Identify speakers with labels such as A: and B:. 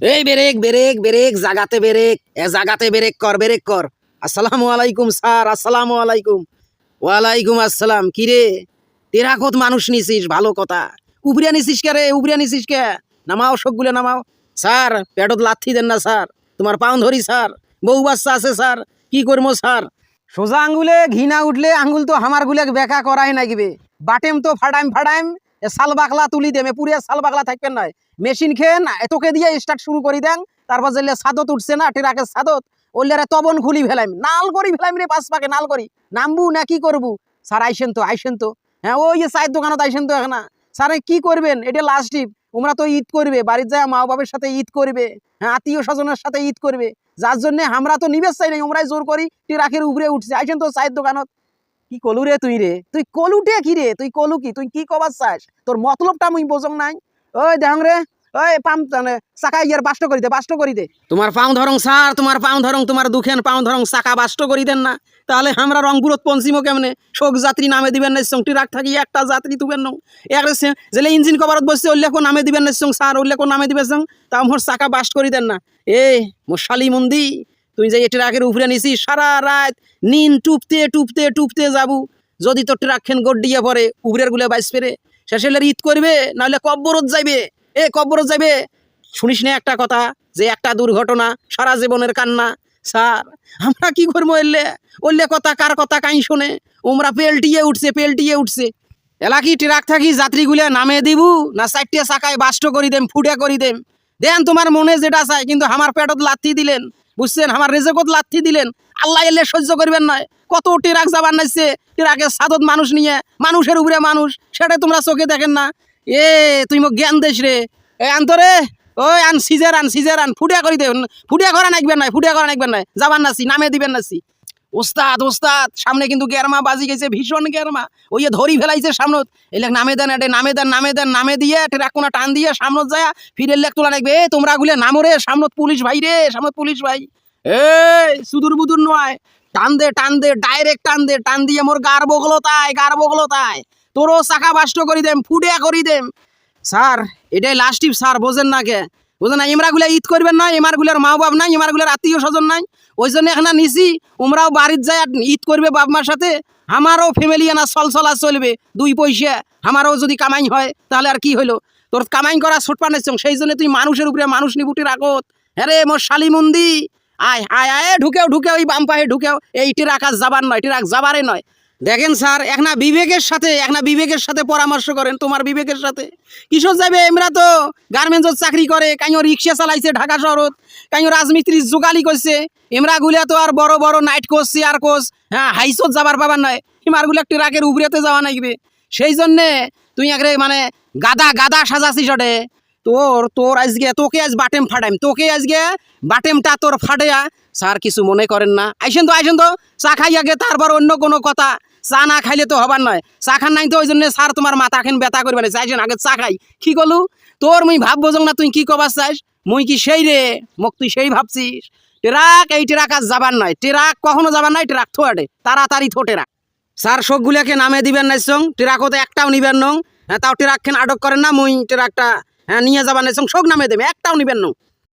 A: এই বেরেক বেরেক বেরেক, জাগাতে বেরেক। এ জাগাতে বেরেক কর বেরেক কর। আসসালামু আলাইকুম, স্যার, আসসালামু আলাইকুম। ওয়ালাইকুম আসসালাম কিরে তেরাকত মানুষ নিছিস, ভালো কথা। উবরিয়া নিছিস কে রে? উবরিয়া নিছিস কে? নামাও সবগুলো নামাও। স্যার, পেটত লাথি দেন না, স্যার। তোমার পাউন ধরি, স্যার। বউ বাচ্চা আছে, স্যার। কি করব স্যার? সোজা আঙ্গুলে ঘিনা উঠলে আঙ্গুল তো আমার গুলে বেকা করাই নাগিবে। বাটেম তো ফাটাইম ফাটাইম সাল বাকলা তুলি দেমে পুরিয়া সাল বাকলা থাকবেন নয় মেশিন খেয়ে না তোকে দিয়ে স্টার্ট শুরু করি দেন। তারপর যেলে সাদত উঠছে না টেরাকে সাদত ওল্লারে তবন খুলি ফেলাইম। নাল করি ফেলাইম রে পাঁচ পাকে, নাল করি। নামবু না, কি করবু? স্যার, আইসেন তো আইসেন তো। হ্যাঁ ওই চায়ের দোকানত আইসেন তো এখন। স্যার, কি করবেন? এটা লাস্ট টিপ ওমরা তো ঈদ করবে, বাড়ির যায় মা বাবার সাথে ঈদ করবে হ্যাঁ আত্মীয় স্বজনের সাথে ঈদ করবে। যার জন্য আমরা তো নিবেশ চাই নাই ওমরাই জোর করি টেরাকের উপরে উঠছে। আইসেন তো চায়ের দোকানত। কি কলু রে তুই রে? তুই কলুটে কি রে? তুই কলু কি? তুই কি কবার চাস? তোর মতলবটা মুই বোঝং নাই। ওই দেখ রে, ওই পাম চাকা ইয়ার বাষ্ট করি দে, বাষ্ট করি দে। তোমার পাও ধরং স্যার তোমার পাও ধরং, তোমার দুখেন পাও ধরং চাকা বাষ্ট করি দেন না। তাহলে আমরা রংপুরত পঞ্চিমও কেমনে? শোক যাত্রী নামে দিবেন না সং টিরাক থাকি একটা যাত্রী তুবেন নং। এক যেলে ইঞ্জিন কভারত বসছে উল্লেখ নামে দিবেন না সং স্যার উল্লেখ নামে দিবেন সং তা মোর চাকা বাষ্ট করি দেন না। এ মোর শালি মন্দি। তুই যে ট্রাকের উপরে নিছিস, সারা রাত নিন টুপতে টুপতে টুপতে যাবু। যদি তোর ট্রাক খেন গড্ডিয়ে পরে উপরের গুলে বাইস পেরে, শেষে ঈদ করবে, নাহলে কব্বরত যাইবে। এ, কব্বরত যাইবে। শুনিস না একটা কথা, যে একটা দুর্ঘটনা, সারা জীবনের কান্না। স্যার, আমরা কি করব এলে? ওল্লে কথা কার কথা কাই শোনে? ওমরা পেলটিয়ে উঠছে পেলটিয়ে উঠছে। এলাকি ট্রাক থাকি যাত্রীগুলো নামে দিবু, না চারটে চাকায় বাষ্ট করি দেম, ফুটে করি দেম? দেন তোমার মনে যেটা চাই কিন্তু আমার পেটত লাথি দিলেন, বুঝছেন? আমার রেজকত লাথি দিলেন। আল্লাহ এলে সহ্য করবেন নয় কত টেরাক যাবার নাইছে টেরাকের সাদত মানুষ নিয়ে, মানুষের উপরে মানুষ, সেটা তোমরা চোখে দেখেন না। এ, তুই মোক জ্ঞান দেশ রে। এ আন্তরে ওই, আন সিজার আন সিজার, আন, ফুটিয়া করি দেন ফুটিয়া করা নাকবেন নাই, ফুটিয়া করা নাকবেন নাই। যাবার নাসি নামে দিবেন নাসি ওস্তাদ ওস্তাদ, সামনে কিন্তু গেরমা বাজি গেছে, ভীষণ গেরমা ওই ধরি ফেলাইছে সামনত। এলে নামে দেন, এটা, নামে দেন নামে দেন, নামে দিয়ে ট্রাক কোনা টান দিয়ে সামনত যায়। ফিরে লেখ তোলা রাখবে এ, তোমরা গুলে নামো রে, সামনত পুলিশ ভাই রে, সামনত পুলিশ ভাই। এই, সুদূর বুদুর নয়। টান দে টান দে, ডাইরেক্ট টান দে, টান দিয়ে মোর গার বগলো তাই গার বগলো তাই তোরও চাকা বাষ্ট করি দেম ফুটিয়া করি দেম। স্যার, এটাই লাস্ট টিপ স্যার, বোঝেন না কে। বোঝেন না? ইমরাগুলা ঈদ করবেন না, ইমারগুলার মা বাপ নাই, ইমারগুলার আত্মীয় স্বজন নাই। ওই জন্য এখানে নিছি ওমরাও বাড়ির যায় আর ঈদ করবে বাপ মার সাথে। আমারও ফ্যামিলি না চলা চলবে, দুই পয়সা। আমারও যদি কামাই হয়, তাহলে আর কি হইল? তোর কামাই করা ছোট পানেছ সেই জন্য তুই মানুষের উপরে মানুষ নিবুটির আগত। হ্যাঁ মোর শালি মন্দি, আয় আয় আয়, ঢুকেও ঢুকেও, এই বাম পায়ে ঢুকেও। এই আজ যাবার নয়, টিরাক যাবারে নয়। দেখেন স্যার একনা বিবেকের সাথে একনা বিবেকের সাথে পরামর্শ করেন তোমার বিবেকের সাথে। কিশোর যাবে এমরা তো গার্মেন্টস চাকরি করে, কাইও রিক্সা চালাইছে ঢাকা শহরত, কাইও রাজমিস্ত্রি যোগালি করছে। এমরা গুলা তো আর বড় বড় নাইট কোচ চেয়ার কোচ হ্যাঁ হাইসত যাবার পাবার নয় এমারগুলা ট্রাকের উপরেতে যাওয়া নাইবে। সেই জন্যে তুই একরে মানে গাদা গাদা সাজাছিস ওটে তোর তোর আজকে, তোকে আজ বাটেম ফাটাইম, তোকে আজকে বাটেমটা তোর ফাটাইয়া স্যার কিছু মনে করেন না। আইসেন তো আইসেন তো, চা খাই আগে তারপর অন্য কোনো কথা চা না খাইলে তো হবার নয়। চা খান নাই তো ওই জন্য স্যার তোমার মাথা খান ব্যথা করবে না। চাইছেন আগে চা খাই। কি করলু তোর মুই ভাব বোঝং না, তুই কি কবার চাইস মুই কি সেই রে? মোক তুই সেই ভাবছিস? টেরাক, এই ট্রাক আজ যাবার নয়। ট্রাক কখনো যাবার নাই ট্রাক থোয়াটে। তাড়াতাড়ি থো টেরাক। স্যার সবগুলাকে নামে দিবেন নাই সং। টেরাকও তো একটাও নিবেন নং। হ্যাঁ তাও ট্রাক খেন আটক করেন না, মুই ট্রাকটা হ্যাঁ নিয়ে যাবার নাই সং। সব নামে দেবে, একটাও নিবেন নং।